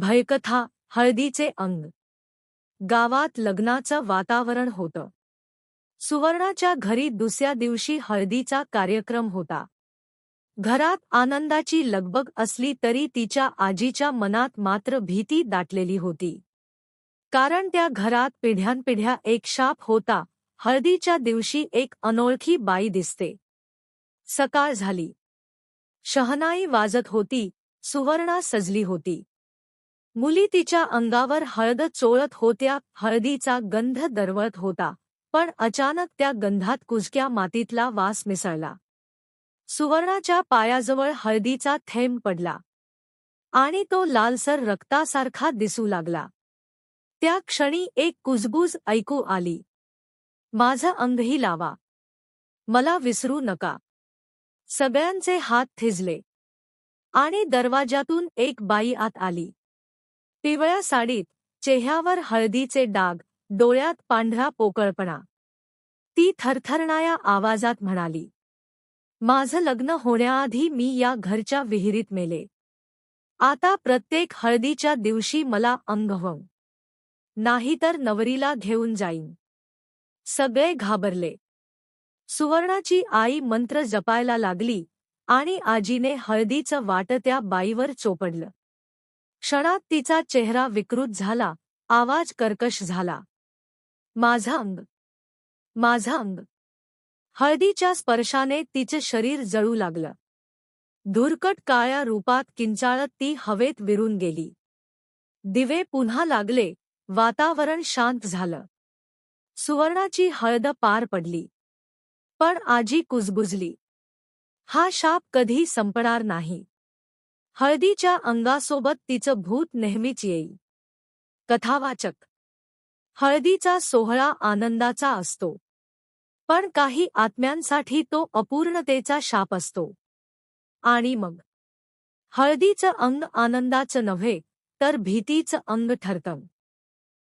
भयकथा हळदीचे अंग. गावात लग्नाचं वातावरण होतं. सुवर्णाच्या घरी दुसऱ्या दिवशी हळदीचा कार्यक्रम होता. घरात आनंदाची लगबग असली तरी तिच्या आजीच्या मनात मात्र भीती दाटलेली होती. कारण त्या घरात पिढ्यानपिढ्या एक शाप होता हळदीच्या दिवशी एक अनोळखी बाई दिसते. सकाळ झाली. शहनाई वाजत होती सुवर्णा सजली होती. मुली तिच्या अंगावर हळद चोळत होत्या हळदीचा गंध दरवळत होता पण अचानक त्या गंधात कुजक्या मातीतला वास मिसळला. सुवर्णाच्या पायाजवळ हळदीचा थेंब पडला. आणि तो लालसर रक्तासारखा दिसू लागला. त्या क्षणी एक कुजबूज ऐकू आली. माझं अंगही लावा. मला विसरू नका. सगळ्यांचे हात थिजले. आणि दरवाजातून एक बाई आत आली. पिवळ्या साडीत चेह्यावर हळदीचे डाग डोळ्यात पांढरा पोकळपणा. ती थरथरणाया आवाजात म्हणाली माझं लग्न होण्याआधी मी या घरच्या विहिरीत मेले. आता प्रत्येक हळदीच्या दिवशी मला अंगवं नाहीतर नवरीला घेऊन जाईन. सगळे घाबरले. सुवर्णाची आई मंत्र जपायला लागली आणि आजीने हळदीचं वाटत्या बाईवर चोपडलं. क्षणात तिचा चेहरा विकृत झाला आवाज कर्कश झाला. माझा अंग माझा अंग. हळदीच्या स्पर्शाने तिचं शरीर जळू लागलं. धुरकट काळ्या रूपात किंचाळत ती हवेत विरून गेली. दिवे पुन्हा लागले वातावरण शांत झालं. सुवर्णाची हळद पार पडली. पण आजी कुजबुजली. हा शाप कधी संपणार नाही. हळदीच्या अंगासोबत तिचं भूत नेहमीच येईल. कथावाचक. हळदीचा सोहळा आनंदाचा असतो. पण काही आत्म्यांसाठी तो अपूर्णतेचा शाप असतो. आणि मग? हळदीचं अंग आनंदाचं नव्हे तर भीतीचं अंग ठरतं.